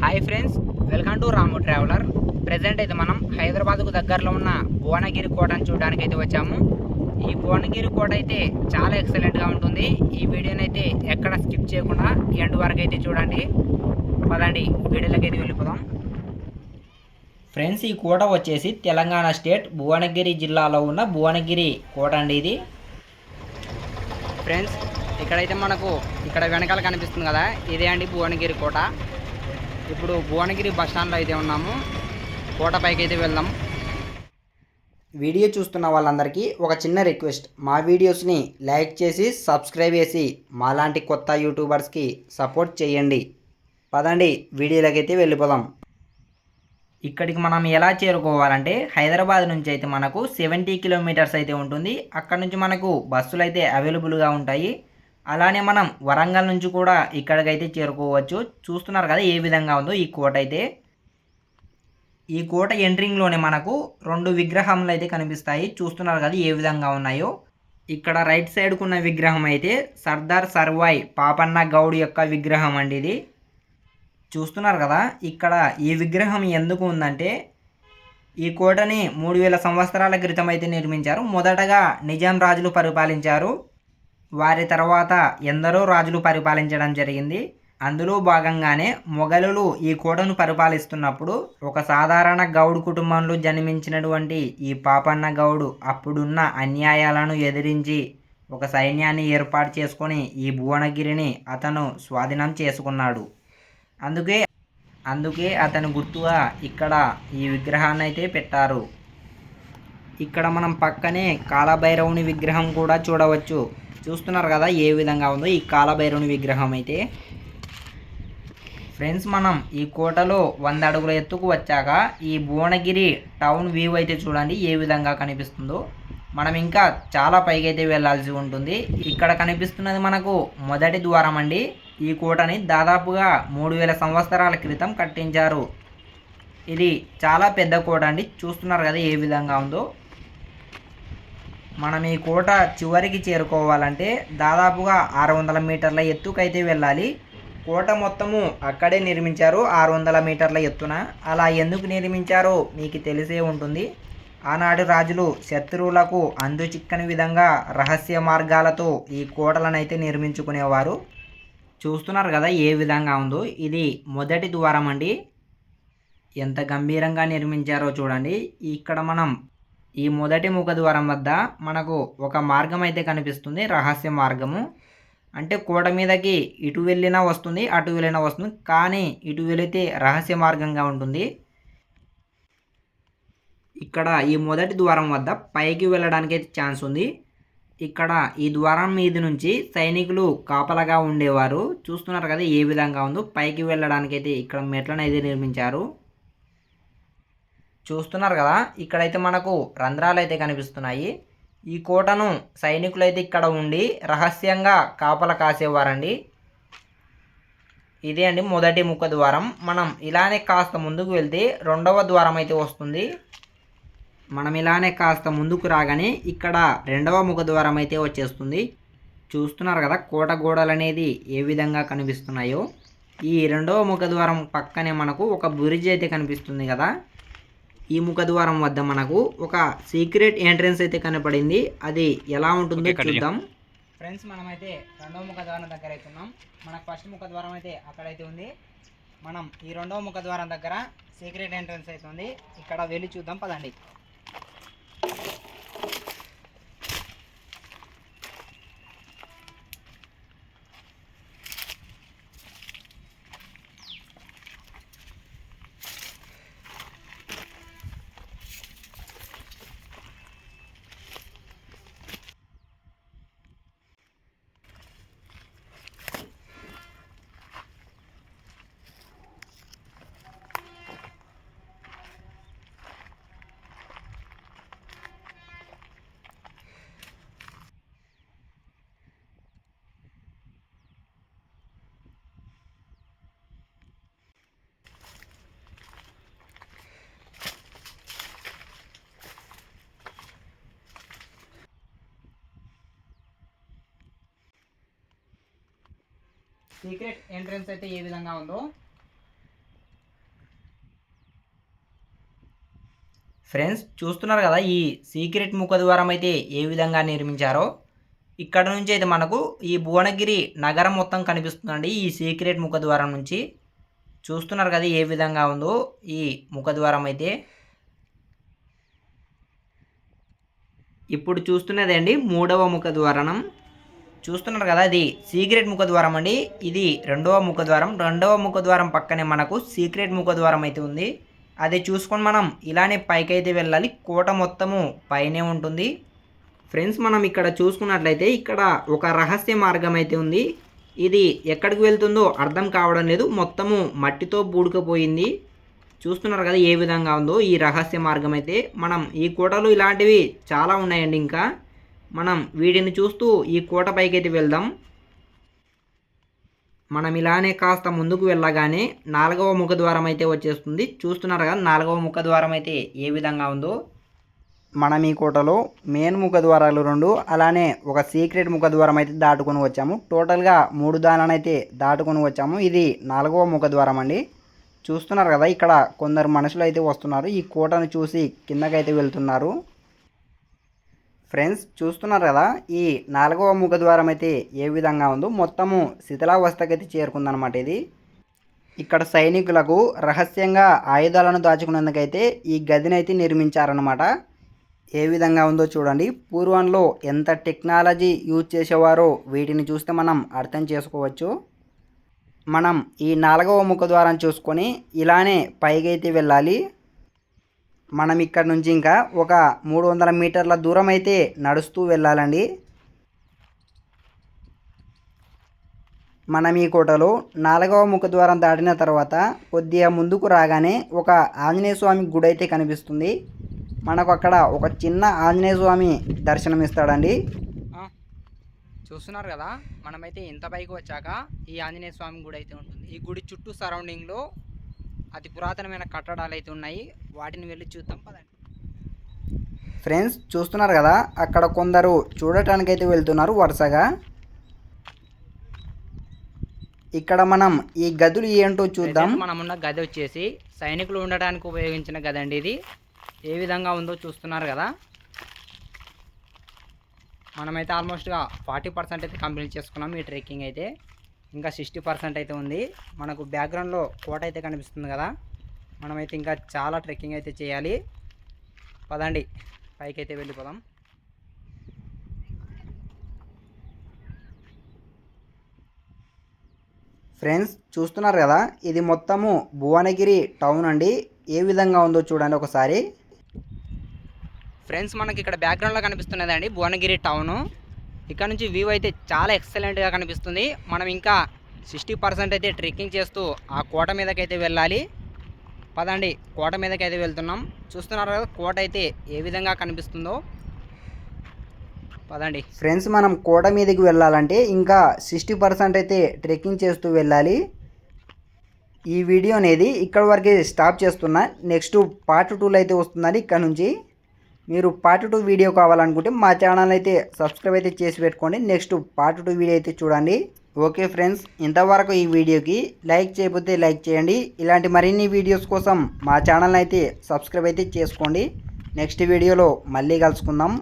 Hi friends welcome to Ramu traveller present అయితే మనం హైదరాబాద్కు దగ్గరలో ఉన్న భువనగిరి కోటను చూడడానికి అయితే వచ్చాము. ఈ భువనగిరి కోట అయితే చాలా ఎక్సలెంట్గా ఉంటుంది. ఈ వీడియోని అయితే ఎక్కడ స్కిప్ చేయకుండా ఎండ్ వరకు అయితే చూడండి. పదండి వీడియోలోకి అయితే వెళ్ళిపోదాం. ఫ్రెండ్స్ ఈ కోట వచ్చేసి తెలంగాణ స్టేట్ భువనగిరి జిల్లాలో ఉన్న భువనగిరి కోట అండి ఇది. ఫ్రెండ్స్ ఇక్కడైతే మనకు ఇక్కడ వెనకాల కనిపిస్తుంది కదా ఇదే అండి భువనగిరి కోట. ఇప్పుడు భువనగిరి బస్ స్టాండ్లో అయితే ఉన్నాము. కోట పైకి అయితే వెళ్దాం. వీడియో చూస్తున్న వాళ్ళందరికీ ఒక చిన్న రిక్వెస్ట్. మా వీడియోస్ని లైక్ చేసి సబ్స్క్రైబ్ చేసి మాలాంటి కొత్త యూట్యూబర్స్కి సపోర్ట్ చేయండి. పదండి వీడియోలోకి అయితే వెళ్ళిపోదాం. ఇక్కడికి మనం ఎలా చేరుకోవాలంటే హైదరాబాద్ నుంచి అయితే మనకు సెవెంటీ కిలోమీటర్స్ అయితే ఉంటుంది. అక్కడ నుంచి మనకు బస్సులు అయితే అవైలబుల్గా ఉంటాయి. అలానే మనం వరంగల్ నుంచి కూడా ఇక్కడికైతే చేరుకోవచ్చు. చూస్తున్నారు కదా ఏ విధంగా ఉందో ఈ కోట అయితే. ఈ కోట ఎంట్రింగ్లోనే మనకు రెండు విగ్రహములు అయితే కనిపిస్తాయి. చూస్తున్నారు కదా ఏ విధంగా ఉన్నాయో. ఇక్కడ రైట్ సైడ్కున్న విగ్రహం అయితే సర్దార్ సర్వాయ్ పాపన్న గౌడ్ యొక్క విగ్రహం అండి ఇది. చూస్తున్నారు కదా ఇక్కడ ఈ విగ్రహం ఎందుకు ఉందంటే ఈ కోటని మూడు వేల సంవత్సరాల క్రితం అయితే నిర్మించారు. మొదటగా నిజాం రాజులు పరిపాలించారు. వారి తర్వాత ఎందరో రాజులు పరిపాలించడం జరిగింది. అందులో భాగంగానే మొఘలులు ఈ కోటను పరిపాలిస్తున్నప్పుడు ఒక సాధారణ గౌడ్ కుటుంబంలో జన్మించినటువంటి ఈ పాపన్న గౌడు అప్పుడున్న అన్యాయాలను ఎదిరించి ఒక సైన్యాన్ని ఏర్పాటు చేసుకొని ఈ భువనగిరిని అతను స్వాధీనం చేసుకున్నాడు. అందుకే అందుకే అతని గుర్తుగా ఇక్కడ ఈ విగ్రహాన్ని అయితే పెట్టారు. ఇక్కడ మనం పక్కనే కాలభైరవుని విగ్రహం కూడా చూడవచ్చు. చూస్తున్నారు కదా ఏ విధంగా ఉందో ఈ కాలభైరవుని విగ్రహం అయితే. ఫ్రెండ్స్ మనం ఈ కోటలో వంద అడుగుల ఎత్తుకు వచ్చాక ఈ భువనగిరి టౌన్ వ్యూ అయితే చూడండి ఏ విధంగా కనిపిస్తుందో. మనం ఇంకా చాలా పైకైతే వెళ్ళాల్సి ఉంటుంది. ఇక్కడ కనిపిస్తున్నది మనకు మొదటి ద్వారం అండి. ఈ కోటని దాదాపుగా మూడు వేల సంవత్సరాల క్రితం కట్టించారు. ఇది చాలా పెద్ద కోట అండి. చూస్తున్నారు కదా ఏ విధంగా ఉందో. మనం ఈ కోట చివరికి చేరుకోవాలంటే దాదాపుగా ఆరు వందల మీటర్ల ఎత్తుకైతే వెళ్ళాలి. కోట మొత్తము అక్కడే నిర్మించారు ఆరు వందల మీటర్ల ఎత్తున. అలా ఎందుకు నిర్మించారో మీకు తెలిసే ఉంటుంది. ఆనాడు రాజులు శత్రువులకు అందు చిక్కని విధంగా రహస్య మార్గాలతో ఈ కోటలనైతే నిర్మించుకునేవారు. చూస్తున్నారు కదా ఏ విధంగా ఉందో. ఇది మొదటి ద్వారం అండి. ఎంత గంభీరంగా నిర్మించారో చూడండి. ఇక్కడ మనం ఈ మొదటి ముఖద్వారం వద్ద మనకు ఒక మార్గం అయితే కనిపిస్తుంది రహస్య మార్గము. అంటే కోట మీదకి ఇటు వెళ్ళినా వస్తుంది అటు వెళ్ళినా వస్తుంది కానీ ఇటు వెళితే రహస్య మార్గంగా ఉంటుంది. ఇక్కడ ఈ మొదటి ద్వారం వద్ద పైకి వెళ్ళడానికి అయితే ఛాన్స్ ఉంది. ఇక్కడ ఈ ద్వారం మీద నుంచి సైనికులు కాపలాగా ఉండేవారు. చూస్తున్నారు కదా ఏ విధంగా ఉందో పైకి వెళ్ళడానికి అయితే ఇక్కడ మెట్లను అయితే నిర్మించారు. చూస్తున్నారు కదా ఇక్కడైతే మనకు రంధ్రాలు అయితే కనిపిస్తున్నాయి. ఈ కోటను సైనికులైతే ఇక్కడ ఉండి రహస్యంగా కాపల కాసేవారండి. ఇదే అండి మొదటి ముఖ ద్వారం. మనం ఇలానే కాస్త ముందుకు వెళ్తే రెండవ ద్వారం అయితే వస్తుంది. మనం ఇలానే కాస్త ముందుకు రాగానే ఇక్కడ రెండవ ముఖ ద్వారం అయితే వచ్చేస్తుంది. చూస్తున్నారు కదా కోట గోడలు అనేది ఏ విధంగా కనిపిస్తున్నాయో. ఈ రెండవ ముఖ ద్వారం పక్కనే మనకు ఒక బ్రిడ్జ్ అయితే కనిపిస్తుంది కదా. ఈ ముఖద్వారం వద్ద మనకు ఒక సీక్రెట్ ఎంట్రన్స్ అయితే కనపడింది. అది ఎలా ఉంటుందో చూద్దాం. ఫ్రెండ్స్ మనమైతే రెండవ ముఖద్వారం దగ్గర అయితే ఉన్నాం మనకు ఫస్ట్ ముఖద్వారం అయితే అక్కడైతే ఉంది. మనం ఈ రెండవ ముఖద్వారం దగ్గర సీక్రెట్ ఎంట్రన్స్ అయితే ఉంది. ఇక్కడ వెళ్ళి చూద్దాం పదండి. సీక్రెట్ ఎంట్రన్స్ అయితే ఏ విధంగా ఉందో. ఫ్రెండ్స్ చూస్తున్నారు కదా ఈ సీక్రెట్ ముఖ ద్వారం అయితే ఏ విధంగా నిర్మించారో. ఇక్కడ నుంచి అయితే మనకు ఈ భువనగిరి నగరం మొత్తం కనిపిస్తుందండి ఈ సీక్రెట్ ముఖ ద్వారం నుంచి. చూస్తున్నారు కదా ఏ విధంగా ఉందో ఈ ముఖ ద్వారం అయితే. ఇప్పుడు చూస్తున్నదండి మూడవ ముఖ ద్వారణం చూస్తున్నారు కదా ఇది సీక్రెట్ ముఖద్వారం అండి. ఇది రెండవ ముఖద్వారం. రెండవ ముఖద్వారం పక్కనే మనకు సీక్రెట్ ముఖద్వారం అయితే ఉంది. అది చూసుకొని మనం ఇలానే పైకి అయితే వెళ్ళాలి. కోట మొత్తము పైనే ఉంటుంది. ఫ్రెండ్స్ మనం ఇక్కడ చూసుకున్నట్లయితే ఇక్కడ ఒక రహస్య మార్గం అయితే ఉంది. ఇది ఎక్కడికి వెళ్తుందో అర్థం కావడం లేదు. మొత్తము మట్టితో బూడుకపోయింది. చూస్తున్నారు కదా ఏ విధంగా ఉందో ఈ రహస్య మార్గం అయితే. మనం ఈ కోటలు ఇలాంటివి చాలా ఉన్నాయండి ఇంకా. మనం వీటిని చూస్తూ ఈ కోట పైకైతే వెళ్దాం. మనం ఇలానే కాస్త ముందుకు వెళ్ళగానే నాలుగవ ముఖద్వారం అయితే వచ్చేస్తుంది. చూస్తున్నారు కదా నాలుగవ ముఖద్వారం అయితే ఏ విధంగా ఉందో. మనం ఈ కోటలో మెయిన్ ముఖద్వారాలు రెండు అలానే ఒక సీక్రెట్ ముఖద్వారం అయితే దాటుకొని వచ్చాము. టోటల్గా మూడు దానాన్ని అయితే దాటుకొని వచ్చాము. ఇది నాలుగవ ముఖద్వారం అండి చూస్తున్నారు కదా ఇక్కడ కొందరు మనుషులు అయితే వస్తున్నారు. ఈ కోటను చూసి కిందకైతే వెళ్తున్నారు. ఫ్రెండ్స్ చూస్తున్నారు కదా ఈ నాలుగవ ముఖద్వారం అయితే ఏ విధంగా ఉందో మొత్తము శిథిలావస్థకైతే చేరుకుందనమాట ఇది. ఇక్కడ సైనికులకు రహస్యంగా ఆయుధాలను దాచుకునేందుకైతే ఈ గదినైతే నిర్మించారనమాట ఏ విధంగా ఉందో చూడండి. పూర్వంలో ఎంత టెక్నాలజీ యూజ్ చేసేవారో వీటిని చూస్తే మనం అర్థం చేసుకోవచ్చు. మనం ఈ నాలుగవ ముఖద్వారం చూసుకొని ఇలానే పైకైతే వెళ్ళాలి. మనం ఇక్కడ నుంచి ఇంకా ఒక మూడు వందల మీటర్ల దూరం అయితే నడుస్తూ వెళ్ళాలండి. మనం ఈ కోటలో నాలుగవ ముఖద్వారం దాటిన తర్వాత కొద్దిగా ముందుకు రాగానే ఒక ఆంజనేయ స్వామి గుడి అయితే కనిపిస్తుంది. మనకు అక్కడ ఒక చిన్న ఆంజనేయ స్వామి దర్శనం ఇస్తాడండి. చూస్తున్నారు కదా మనమైతే ఇంత పైకి వచ్చాక ఈ ఆంజనేయ స్వామి గుడి అయితే ఉంటుంది. ఈ గుడి చుట్టూ సరౌండింగ్లో అతి పురాతనమైన కట్టడాలు అయితే ఉన్నాయి. వాటిని వెళ్ళి చూద్దాం. పదండి. ఫ్రెండ్స్ చూస్తున్నారు కదా అక్కడ కొందరు చూడటానికి అయితే వెళ్తున్నారు వరుసగా. ఇక్కడ మనం ఈ గదులు ఏంటో చూద్దాం. మనం ఉన్న గది వచ్చేసి సైనికులు ఉండటానికి ఉపయోగించిన గది అండి ఇది. ఏ విధంగా ఉందో చూస్తున్నారు కదా. మనమైతే ఆల్మోస్ట్గా ఫార్టీ పర్సెంట్ అయితే కంప్లీట్ చేసుకున్నాం ఈ ట్రెక్కింగ్ అయితే. ఇంకా సిక్స్టీ పర్సెంట్ అయితే ఉంది. మనకు బ్యాక్గ్రౌండ్లో కోట అయితే కనిపిస్తుంది కదా. మనమైతే ఇంకా చాలా ట్రెక్కింగ్ అయితే చేయాలి. పదండి. పైకి అయితే వెళ్ళిపోదాం. ఫ్రెండ్స్ చూస్తున్నారు కదా ఇది మొత్తము భువనగిరి టౌన్ అండి. ఏ విధంగా ఉందో చూడండి ఒకసారి. ఫ్రెండ్స్ మనకి ఇక్కడ బ్యాక్గ్రౌండ్లో కనిపిస్తున్నదండి భువనగిరి టౌను. ఇక్కడ నుంచి వ్యూ అయితే చాలా ఎక్సలెంట్గా కనిపిస్తుంది. మనం ఇంకా సిక్స్టీ పర్సెంట్ అయితే ట్రెక్కింగ్ చేస్తూ ఆ కోట మీదకైతే వెళ్ళాలి. పదండి కోట మీదకైతే వెళ్తున్నాం. చూస్తున్నారు కదా కోట అయితే ఏ విధంగా కనిపిస్తుందో. పదండి. ఫ్రెండ్స్ మనం కోట మీదకి వెళ్ళాలంటే ఇంకా సిక్స్టీ పర్సెంట్ అయితే ట్రెక్కింగ్ చేస్తూ వెళ్ళాలి. ఈ వీడియో అనేది ఇక్కడ వరకే స్టాప్ చేస్తున్నా. నెక్స్ట్ పార్ట్ టూలో అయితే వస్తుందని ఇక్కడ నుంచి మీరు పార్ట్ టూ వీడియో కావాలనుకుంటే మా ఛానల్ అయితే సబ్స్క్రైబ్ అయితే చేసి పెట్టుకోండి. నెక్స్ట్ పార్ట్ టూ వీడియో అయితే చూడండి. ఓకే ఫ్రెండ్స్ ఇంతవరకు ఈ వీడియోకి లైక్ చేయకపోతే లైక్ చేయండి. ఇలాంటి మరిన్ని వీడియోస్ కోసం మా ఛానల్ అయితే సబ్స్క్రైబ్ అయితే చేసుకోండి. నెక్స్ట్ వీడియోలో మళ్ళీ కలుసుకుందాం.